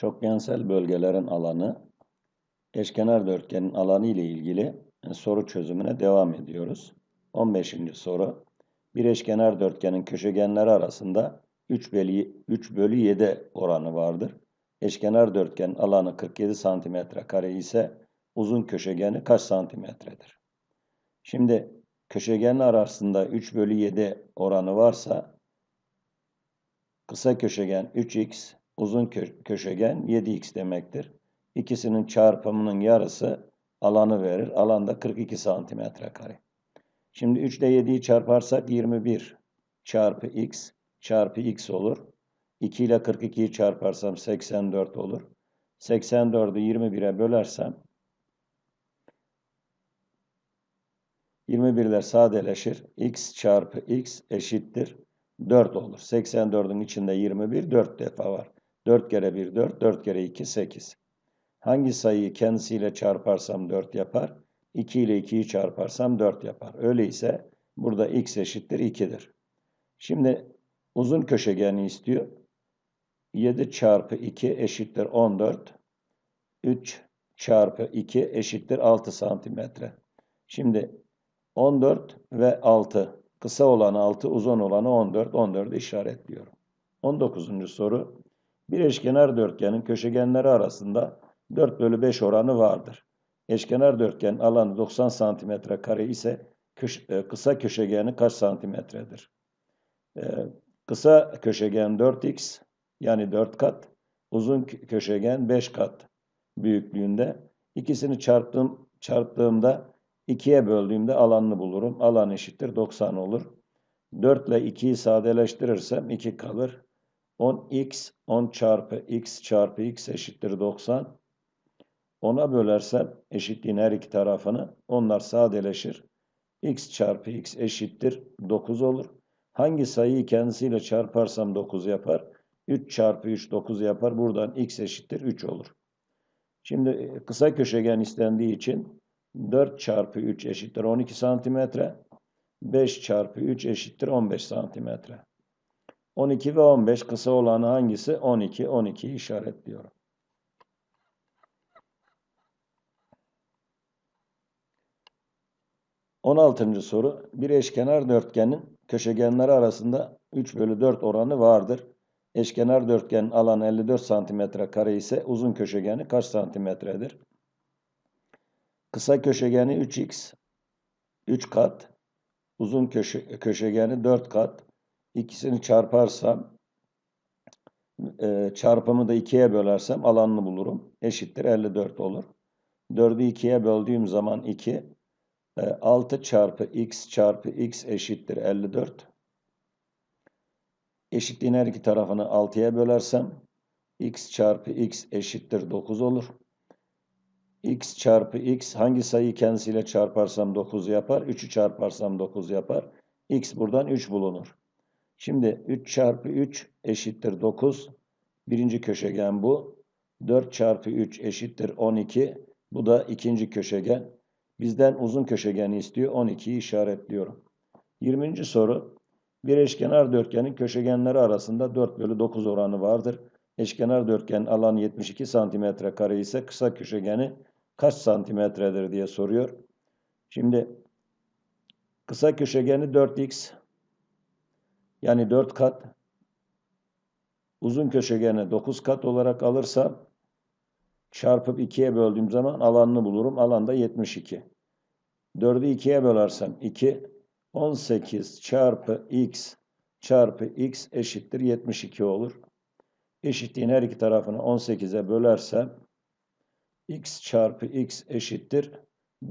Çokgensel bölgelerin alanı, eşkenar dörtgenin alanı ile ilgili e, soru çözümüne devam ediyoruz. 15. soru. Bir eşkenar dörtgenin köşegenleri arasında 3 bölü, 3 bölü 7 oranı vardır. Eşkenar dörtgenin alanı 47 santimetre kare ise uzun köşegeni kaç santimetredir? Şimdi köşegenler arasında 3 bölü 7 oranı varsa kısa köşegen 3x, uzun kö köşegen 7x demektir. İkisinin çarpımının yarısı alanı verir. Alanda 42 santimetre kare. Şimdi 3 ile 7'yi çarparsak 21 çarpı x çarpı x olur. 2 ile 42'yi çarparsam 84 olur. 84'ü 21'e bölersem 21'ler sadeleşir. x çarpı x eşittir 4 olur. 84'ün içinde 21 4 defa var. 4 kere 1 4, 4 kere 2 8. Hangi sayıyı kendisiyle çarparsam 4 yapar? 2 ile 2'yi çarparsam 4 yapar. Öyleyse burada x eşittir 2'dir. Şimdi uzun köşegeni istiyor. 7 çarpı 2 eşittir 14. 3 çarpı 2 eşittir 6 santimetre. Şimdi 14 ve 6. Kısa olanı 6, uzun olanı 14. 14'ü işaretliyorum. 19. soru. Bir eşkenar dörtgenin köşegenleri arasında 4 bölü 5 oranı vardır. Eşkenar dörtgenin alanı 90 santimetre kare ise e, kısa köşegeni kaç santimetredir? E, kısa köşegen 4x yani 4 kat, uzun köşegen 5 kat büyüklüğünde. İkisini çarptım, çarptığımda 2'ye böldüğümde alanını bulurum. Alan eşittir 90 olur. 4 ile 2'yi sadeleştirirsem 2 kalır. 10x 10 çarpı x çarpı x eşittir 90. 10'a bölersem eşitliğin her iki tarafını onlar sadeleşir. x çarpı x eşittir 9 olur. Hangi sayıyı kendisiyle çarparsam 9 yapar? 3 çarpı 3 9 yapar. Buradan x eşittir 3 olur. Şimdi e, kısa köşegen istendiği için 4 çarpı 3 eşittir 12 santimetre. 5 çarpı 3 eşittir 15 santimetre. 12 ve 15 kısa olanı hangisi? 12. 12'yi işaretliyorum. On altıncı soru. Bir eşkenar dörtgenin köşegenleri arasında 3 bölü 4 oranı vardır. Eşkenar dörtgenin alanı 54 santimetre kare ise uzun köşegeni kaç santimetredir? Kısa köşegeni 3x, 3 kat. Uzun köşe, köşegeni 4 kat. İkisini çarparsam, e, çarpımı da 2'ye bölersem alanını bulurum. Eşittir 54 olur. 4'ü 2'ye böldüğüm zaman 2. E, 6 çarpı x çarpı x eşittir 54. Eşitliğin her iki tarafını 6'ya bölersem x çarpı x eşittir 9 olur. x çarpı x hangi sayıyı kendisiyle çarparsam 9 yapar. 3'ü çarparsam 9 yapar. x buradan 3 bulunur. Şimdi 3 çarpı 3 eşittir 9. Birinci köşegen bu. 4 çarpı 3 eşittir 12. Bu da ikinci köşegen. Bizden uzun köşegeni istiyor. 12'yi işaretliyorum. 20. soru. Bir eşkenar dörtgenin köşegenleri arasında 4 bölü 9 oranı vardır. Eşkenar dörtgenin alanı 72 santimetre kare ise kısa köşegeni kaç santimetredir diye soruyor. Şimdi kısa köşegeni 4x yani 4 kat uzun köşegeni 9 kat olarak alırsam çarpıp 2'ye böldüğüm zaman alanını bulurum. Alanda 72. 4'ü 2'ye bölersem 2 18 çarpı x çarpı x eşittir 72 olur. Eşitliğin her iki tarafını 18'e bölersem x çarpı x eşittir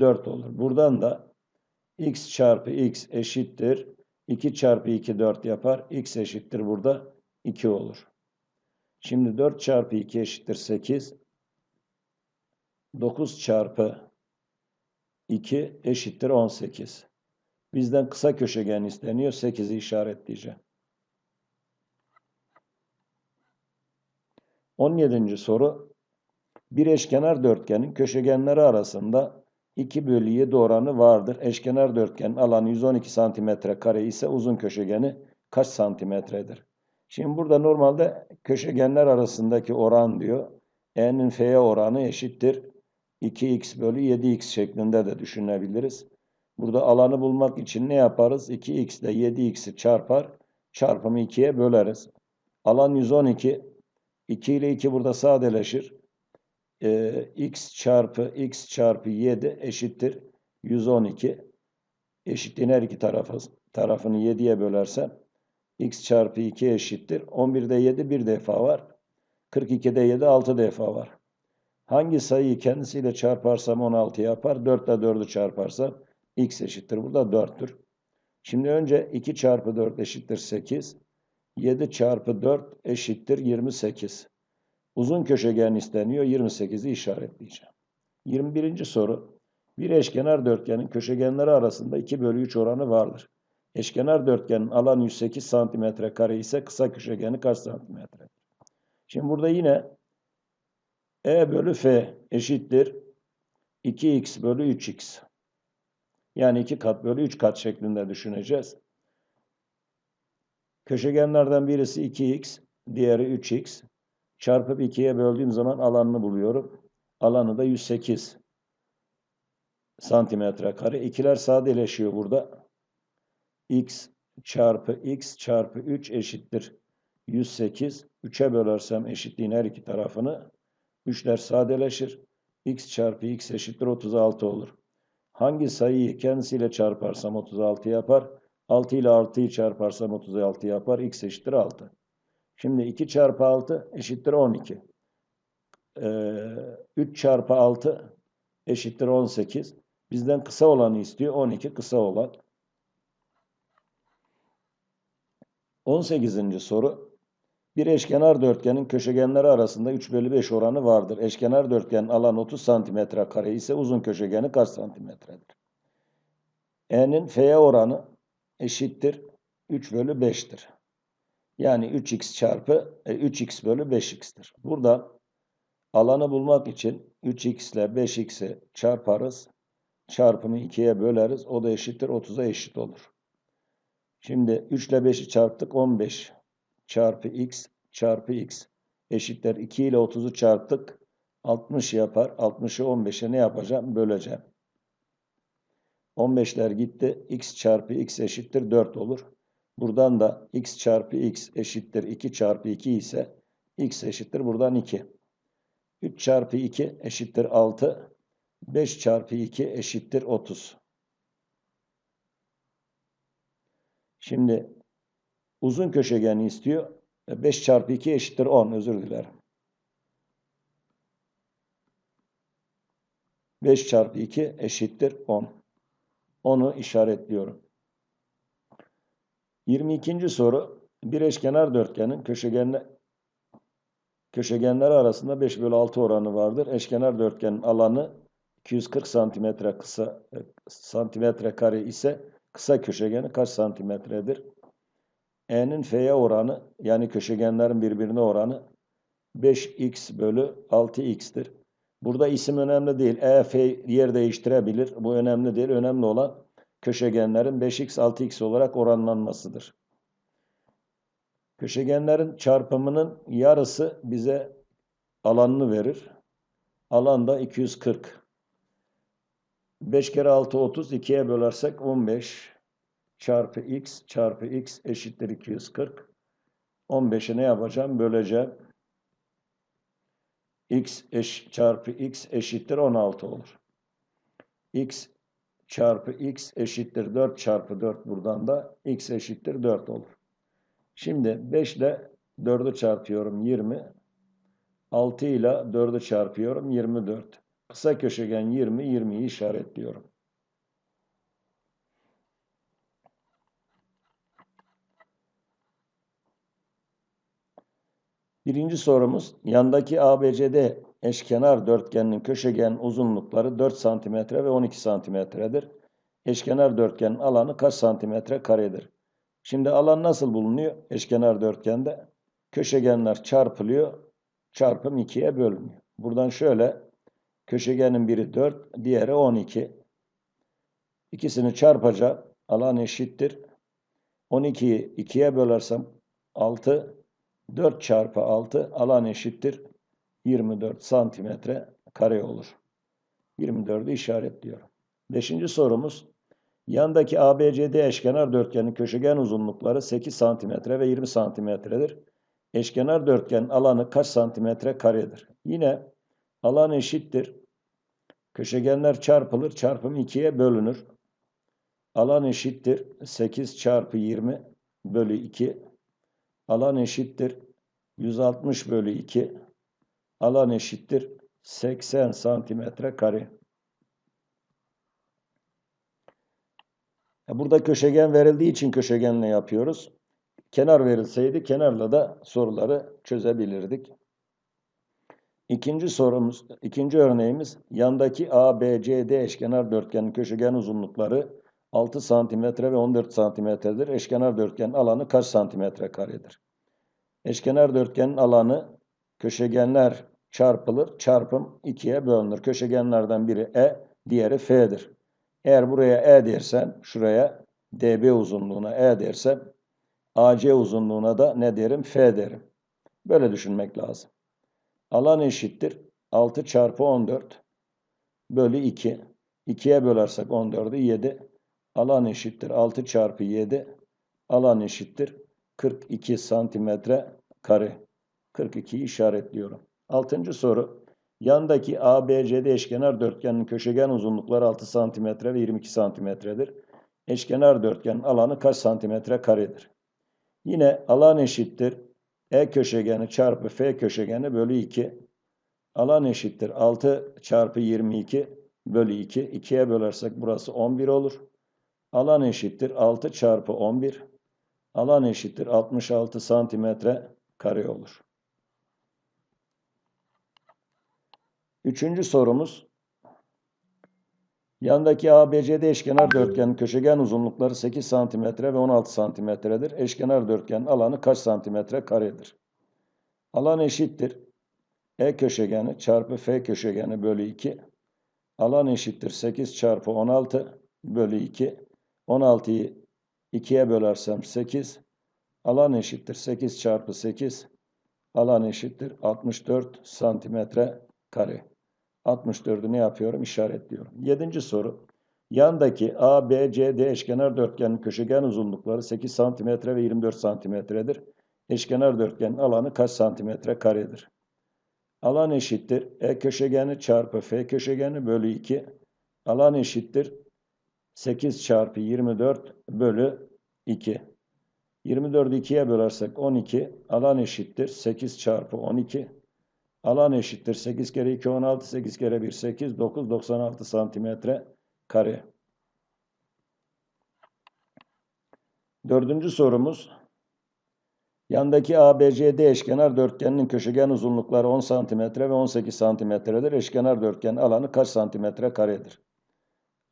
4 olur. Buradan da x çarpı x eşittir 2 çarpı 2 4 yapar. x eşittir burada 2 olur. Şimdi 4 çarpı 2 eşittir 8. 9 çarpı 2 eşittir 18. Bizden kısa köşegen isteniyor. 8'i işaretleyeceğim. 17. soru. Bir eşkenar dörtgenin köşegenleri arasında 2 bölü 7 oranı vardır. Eşkenar dörtgenin alanı 112 santimetre kare ise uzun köşegeni kaç santimetredir? Şimdi burada normalde köşegenler arasındaki oran diyor. E'nin F'ye oranı eşittir. 2x bölü 7x şeklinde de düşünebiliriz. Burada alanı bulmak için ne yaparız? 2x ile 7x'i çarpar. Çarpımı 2'ye böleriz. Alan 112. 2 ile 2 burada sadeleşir. Ee, x çarpı x çarpı 7 eşittir 112. Eşitliğin her iki tarafı, tarafını 7'ye bölersem x çarpı 2 eşittir. 11'de 7 bir defa var. 42'de 7 6 defa var. Hangi sayıyı kendisiyle çarparsam 16 yapar. 4 ile 4'ü çarparsam x eşittir. Burada 4'tür. Şimdi önce 2 çarpı 4 eşittir 8. 7 çarpı 4 eşittir 28. Uzun köşegen isteniyor. 28'i işaretleyeceğim. 21. soru. Bir eşkenar dörtgenin köşegenleri arasında 2 bölü 3 oranı vardır. Eşkenar dörtgenin alanı 108 santimetre kare ise kısa köşegeni kaç santimetre? Şimdi burada yine E bölü F eşittir 2x bölü 3x. Yani 2 kat bölü 3 kat şeklinde düşüneceğiz. Köşegenlerden birisi 2x, diğeri 3x. Çarpıp 2'ye böldüğüm zaman alanını buluyorum. Alanı da 108 santimetre kare. İkiler sadeleşiyor burada. x çarpı x çarpı 3 eşittir 108. 3'e bölersem eşitliğin her iki tarafını 3'ler sadeleşir. x çarpı x eşittir 36 olur. Hangi sayıyı kendisiyle çarparsam 36 yapar. 6 ile 6'yı çarparsam 36 yapar. x eşittir 6. Şimdi 2 çarpı 6 eşittir 12. Ee, 3 çarpı 6 eşittir 18. Bizden kısa olanı istiyor. 12 kısa olan. 18. soru. Bir eşkenar dörtgenin köşegenleri arasında 3 bölü 5 oranı vardır. Eşkenar dörtgenin alan 30 santimetre kare ise uzun köşegeni kaç santimetredir? E'nin F'ye oranı eşittir 3 bölü 5'tir. Yani 3x çarpı 3x e, bölü 5x'tir. Burada alanı bulmak için 3x ile 5x'i çarparız. Çarpımı 2'ye böleriz. O da eşittir 30'a eşit olur. Şimdi 3 ile 5'i çarptık 15 çarpı x çarpı x eşitler 2 ile 30'u çarptık 60 yapar. 60'ı 15'e ne yapacağım? Böleceğim. 15'ler gitti. x çarpı x eşittir 4 olur. Buradan da x çarpı x eşittir 2 çarpı 2 ise x eşittir buradan 2. 3 çarpı 2 eşittir 6. 5 çarpı 2 eşittir 30. Şimdi uzun köşegeni istiyor. 5 çarpı 2 eşittir 10. Özür dilerim. 5 çarpı 2 eşittir 10. Onu işaretliyorum. 22. soru. Bir eşkenar dörtgenin köşegenle, köşegenleri arasında 5 bölü 6 oranı vardır. Eşkenar dörtgenin alanı 240 santimetre kısa e, santimetre kare ise kısa köşegeni kaç santimetredir? E'nin F'ye oranı yani köşegenlerin birbirine oranı 5x bölü 6x'tir. Burada isim önemli değil. E, F yer değiştirebilir. Bu önemli değil. Önemli olan köşegenlerin 5x 6x olarak oranlanmasıdır. Köşegenlerin çarpımının yarısı bize alanını verir. Alan da 240. 5 kere 6 30. 2'ye bölersek 15 çarpı x çarpı x eşittir 240. 15'i ne yapacağım? Böleceğim. x eş, çarpı x eşittir 16 olur. x çarpı x eşittir 4 çarpı 4 buradan da x eşittir 4 olur. Şimdi 5 ile 4'ü çarpıyorum 20. 6 ile 4'ü çarpıyorum 24. Kısa köşegen 20, 20'yi işaretliyorum. Birinci sorumuz, yandaki ABCD eşkenar dörtgenin köşegen uzunlukları 4 cm ve 12 santimetredir. Eşkenar dörtgenin alanı kaç santimetre karedir? Şimdi alan nasıl bulunuyor eşkenar dörtgende? Köşegenler çarpılıyor, çarpım 2'ye bölünüyor. Buradan şöyle, köşegenin biri 4, diğeri 12. İkisini çarpacağım, alan eşittir. 12'yi 2'ye bölersem 6, 4 çarpı 6 alan eşittir 24 santimetre kare olur. 24'ü işaretliyorum. Beşinci sorumuz. Yandaki ABCD eşkenar dörtgenin köşegen uzunlukları 8 santimetre ve 20 santimetredir. Eşkenar dörtgenin alanı kaç santimetre karedir? Yine alan eşittir. Köşegenler çarpılır. Çarpım 2'ye bölünür. Alan eşittir. 8 çarpı 20 bölü 2. Alan eşittir. 160 bölü 2. Alan eşittir. 80 santimetre kare. Burada köşegen verildiği için köşegenle yapıyoruz. Kenar verilseydi kenarla da soruları çözebilirdik. İkinci sorumuz, ikinci örneğimiz yandaki ABCD eşkenar dörtgenin köşegen uzunlukları 6 santimetre ve 14 santimetredir. Eşkenar dörtgenin alanı kaç santimetre karedir? Eşkenar dörtgenin alanı köşegenler çarpılır, çarpım 2'ye bölünür. Köşegenlerden biri E, diğeri F'dir. Eğer buraya E dersem, şuraya DB uzunluğuna E dersem, AC uzunluğuna da ne derim? F derim. Böyle düşünmek lazım. Alan eşittir. 6 çarpı 14 bölü 2. 2'ye bölersek 14'ü 7. Alan eşittir. 6 çarpı 7. Alan eşittir. 42 santimetre kare. 42'yi işaretliyorum. Altıncı soru. Yandaki ABCD eşkenar dörtgenin köşegen uzunlukları 6 cm ve 22 cm'dir. Eşkenar dörtgenin alanı kaç santimetre karedir? Yine alan eşittir. E köşegeni çarpı F köşegeni bölü 2. Alan eşittir. 6 çarpı 22 bölü 2. 2'ye bölersek burası 11 olur. Alan eşittir. 6 çarpı 11. Alan eşittir. 66 santimetre kare olur. Üçüncü sorumuz. Yandaki ABCD eşkenar dörtgenin köşegen uzunlukları 8 cm ve 16 santimetredir. Eşkenar dörtgenin alanı kaç santimetre karedir? Alan eşittir. E köşegeni çarpı F köşegeni bölü 2. Alan eşittir 8 çarpı 16 bölü 2. 16'yı 2'ye bölersem 8. Alan eşittir 8 çarpı 8. Alan eşittir 64 santimetre kare. 64'ü ne yapıyorum? İşaretliyorum. Yedinci soru. Yandaki A, B, C, D eşkenar dörtgenin köşegen uzunlukları 8 cm ve 24 cm'dir. Eşkenar dörtgenin alanı kaç santimetre karedir? Alan eşittir. E köşegeni çarpı F köşegeni bölü 2. Alan eşittir. 8 çarpı 24 bölü 2. 24'ü 2'ye bölersek 12. Alan eşittir. 8 çarpı 12. Alan eşittir. 8 kere 2 16, 8 kere 1 8, 9 96 santimetre kare. Dördüncü sorumuz. Yandaki ABCD eşkenar dörtgeninin köşegen uzunlukları 10 cm ve 18 cm'dir. Eşkenar dörtgenin alanı kaç santimetre karedir?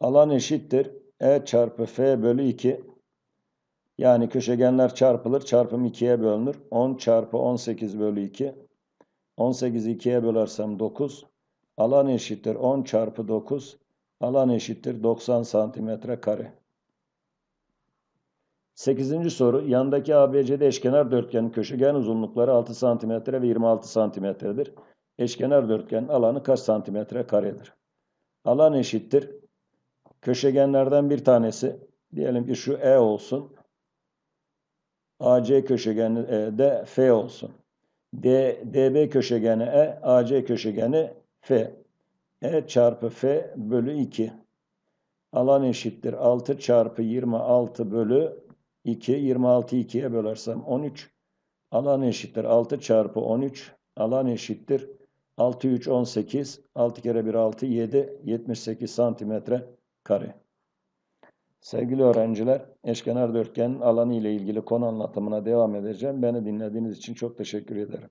Alan eşittir. E çarpı F bölü 2. Yani köşegenler çarpılır. Çarpım 2'ye bölünür. 10 çarpı 18 bölü 2. 18'i 2'ye bölersem 9. Alan eşittir 10 çarpı 9. Alan eşittir 90 santimetre kare. 8. soru. Yandaki ABCD eşkenar dörtgenin köşegen uzunlukları 6 santimetre ve 26 santimetredir. Eşkenar dörtgenin alanı kaç santimetre karedir? Alan eşittir. Köşegenlerden bir tanesi. Diyelim ki şu E olsun. AC köşegeni e, de F olsun. D, DB köşegeni E, AC köşegeni F. E çarpı F bölü 2. Alan eşittir 6 çarpı 26 bölü 2. 26'yı 2'ye bölersem 13. Alan eşittir 6 çarpı 13. Alan eşittir 6 3 18. 6 kere 1 6 7. 78 santimetre kare. Sevgili öğrenciler, eşkenar dörtgenin alanı ile ilgili konu anlatımına devam edeceğim. Beni dinlediğiniz için çok teşekkür ederim.